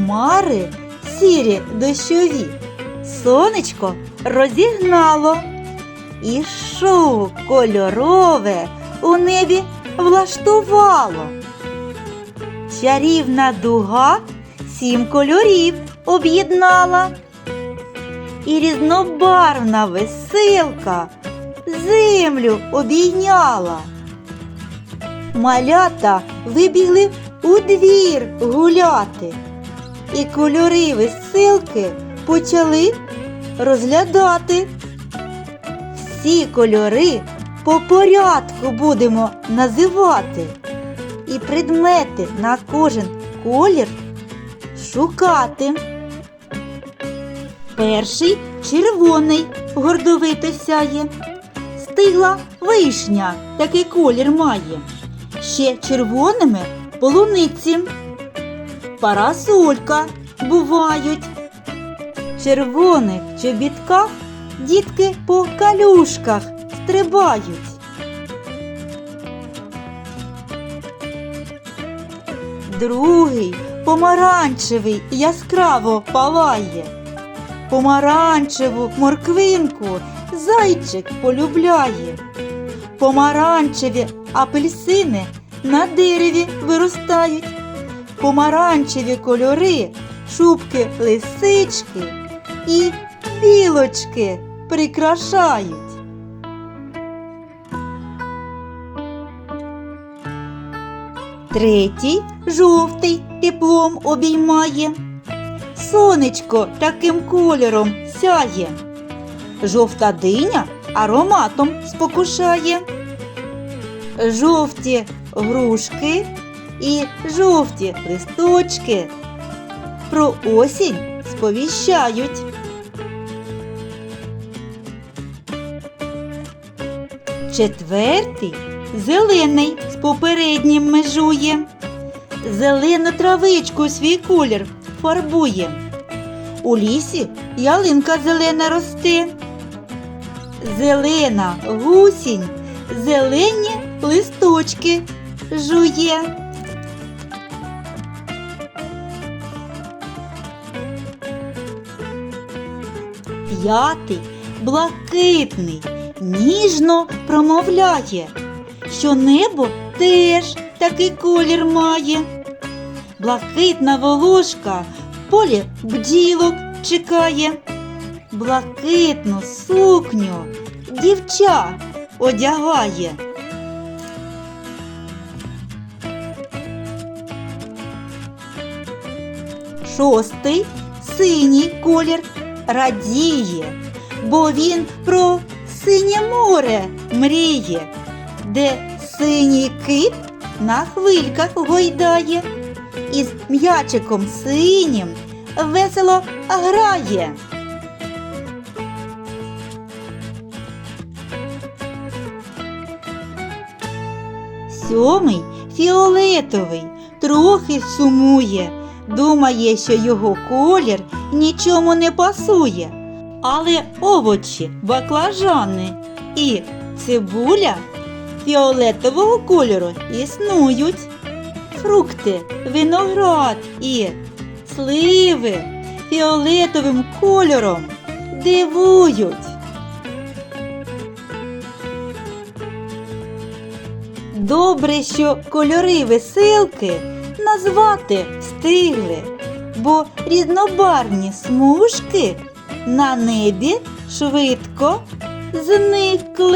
хмари сірі дощові, сонечко розігнало, і шоу кольорове у небі влаштувало. Чарівна дуга сім кольорів об'єднала. І різнобарвна веселка землю обійняла. Малята вибігли у двір гуляти, і кольори веселки почали розглядати. Всі кольори по порядку будемо називати, і предмети на кожен колір шукати. Перший червоний гордовито сяє. Стигла вишня, такий колір має. Ще червоними полуниці. Парасолька бувають. Червоних чобітках дітки по калюшках стрибають. Другий помаранчевий яскраво палає. Помаранчеву морквинку зайчик полюбляє. Помаранчеві апельсини на дереві виростають. Помаранчеві кольори, шубки лисички і білочки прикрашають. Третій жовтий теплом обіймає. Сонечко таким кольором сяє. Жовта диня ароматом спокушає. Жовті грушки і жовті листочки про осінь сповіщають. Четвертий зелений з попереднім межує. Зелену травичку свій колір фарбує. У лісі ялинка зелена росте. Зелена гусінь, зелені листочки жує. П'ятий блакитний ніжно промовляє, що небо теж такий колір має. Блакитна волошка в полі бджілок чекає. Блакитну сукню дівча одягає. Шостий синій колір радіє, бо він про синє море мріє, де синій кит на хвильках гойдає, і з м'ячиком синім весело грає. Сьомий фіолетовий трохи сумує, думає, що його колір нічому не пасує. Але овочі, баклажани і цибуля фіолетового кольору існують. Фрукти, виноград і сливи фіолетовим кольором дивують. Добре, що кольори веселки назвати встигли, бо різнобарні смужки на небі швидко зникли.